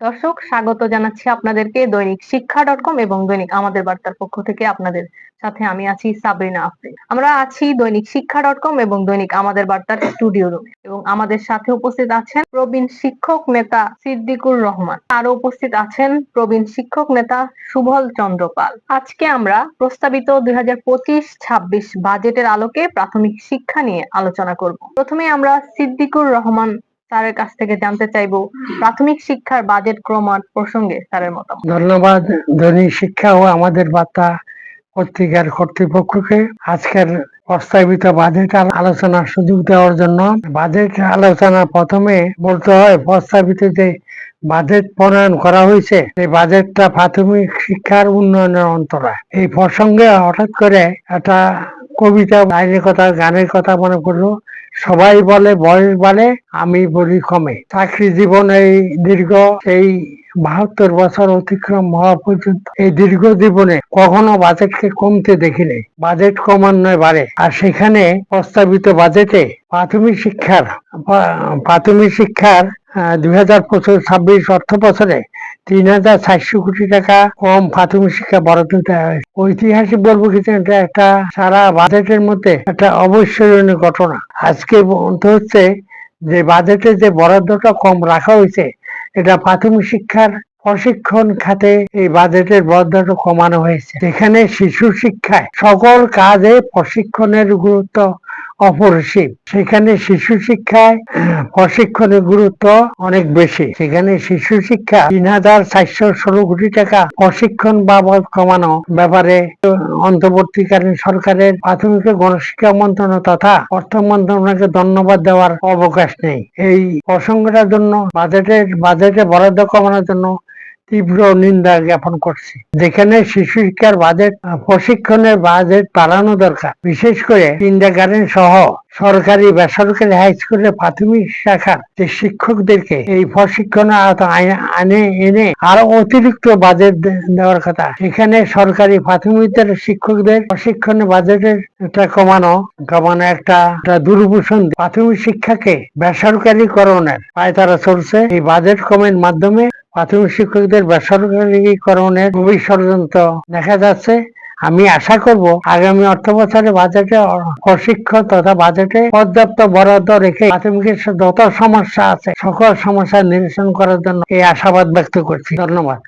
দর্শক, স্বাগত জানাচ্ছি আপনাদেরকে দৈনিক শিক্ষা ডট কম এবং দৈনিক আমাদের বার্তার পক্ষ থেকে আপনাদের সাথে। আমি আছি সাবরিনা আফরিন। আমরা আছি দৈনিক শিক্ষা ডট কম এবং দৈনিক আমাদের বার্তার স্টুডিও রুমে। এবং আমাদের সাথে উপস্থিত আছেন প্রবীণ শিক্ষক নেতা সিদ্দিকুর রহমান। আরও উপস্থিত আছেন প্রবীণ শিক্ষক নেতা সুবল চন্দ্র পাল। আজকে আমরা প্রস্তাবিত দুই হাজার পঁচিশ ছাব্বিশ বাজেটের আলোকে প্রাথমিক শিক্ষা নিয়ে আলোচনা করব। প্রথমে আমরা সিদ্দিকুর রহমান স্যারের কাছ থেকে জানতে চাইব, প্রাথমিক শিক্ষার বাজেট ক্রমাট প্রসঙ্গে স্যারের মতামত। ধন্যবাদ। দৈনিক শিক্ষা ও আমাদের বার্তা পত্রিকার কর্তৃপক্ষকে আজকের প্রস্তাবিত বাজেট আলোচনার সুযোগ দেওয়ার জন্য। বাজেট আলোচনা প্রথমে বলতে হয়, প্রস্তাবিত যে বাজেট প্রণয়ন করা হয়েছে, এই বাজেটটা প্রাথমিক শিক্ষার উন্নয়নের অন্তরায়। এই প্রসঙ্গে হঠাৎ করে একটা কবিতা আইনের কথা, গানের কথা মনে পড়ল। সবাই বলে, বয়স বাড়ে, আমি বলি কমে। চাকরি জীবন এই দীর্ঘ, এই বাহাত্তর বছর অতিক্রম হওয়া পর্যন্ত এই দীর্ঘ জীবনে কখনো বাজেটকে কমতে দেখিনি। বাজেট ক্রমান্বয়ে বাড়ে। আর সেখানে প্রস্তাবিত বাজেটে প্রাথমিক শিক্ষার প্রাথমিক শিক্ষার দুই হাজার পঁচিশ, ছাব্বিশ অর্থ বছরে তিন হাজার চারশো কোটি টাকা কম প্রাথমিক শিক্ষা বরাদ্দ দেওয়া হয়েছে। ঐতিহাসিক বলব কিন্তু এটা একটা সারা বাজেটের মধ্যে একটা অবশ্যনীয় ঘটনা। আজকে বলতে হচ্ছে যে বাজেটে যে বরাদ্দটা কম রাখা হয়েছে, এটা প্রাথমিক শিক্ষার প্রশিক্ষণ খাতে এই বাজেটের বরাদ্দটা কমানো হয়েছে। যেখানে শিশু শিক্ষায় সকল কাজে প্রশিক্ষণের গুরুত্ব অপরিসীম সেখানে শিশু শিক্ষায় প্রশিক্ষণের গুরুত্ব অনেক বেশি। সেখানে শিশু শিক্ষা তিন হাজার চারশো ষোলো কোটি টাকা প্রশিক্ষণ বাবদ কমানো ব্যাপারে অন্তর্বর্তীকালীন সরকারের প্রাথমিক গণশিক্ষা মন্ত্রণালয় তথা অর্থ মন্ত্রণালয়কে ধন্যবাদ দেওয়ার অবকাশ নেই। এই প্রসঙ্গটার জন্য বাজেটের, বাজেটে বরাদ্দ কমানোর জন্য তীব্র নিন্দা জ্ঞাপন করছি। যেখানে শিশু শিক্ষার বাজেট প্রশিক্ষণের বাজেট বাড়ানো দরকার। বিশেষ করে কিন্ডার গার্ডেন সহ সরকারি বেসরকারি হাই স্কুলের প্রাথমিক শাখার যে শিক্ষকদেরকে এই প্রশিক্ষণে আনে এনে আরও অতিরিক্ত বাজেট দেওয়ার কথা এখানে সরকারি প্রাথমিকের শিক্ষকদের প্রশিক্ষণে বাজেটের একটা কমানো কমানো একটা একটা দুর্ভূষণ প্রাথমিক শিক্ষাকে বেসরকারিকরণের পায় তারা চলছে। এই বাজেট কমের মাধ্যমে প্রাথমিক শিক্ষকদের বেসরকারিকরণের খুবই ষড়যন্ত্র দেখা যাচ্ছে। আমি আশা করব আগামী অর্থ বছরে বাজেটে প্রশিক্ষণ তথা বাজেটে পর্যাপ্ত বরাদ্দ রেখে প্রাথমিকের যত সমস্যা আছে, সকল সমস্যা নিরসন করার জন্য এই আশাবাদ ব্যক্ত করছি। ধন্যবাদ।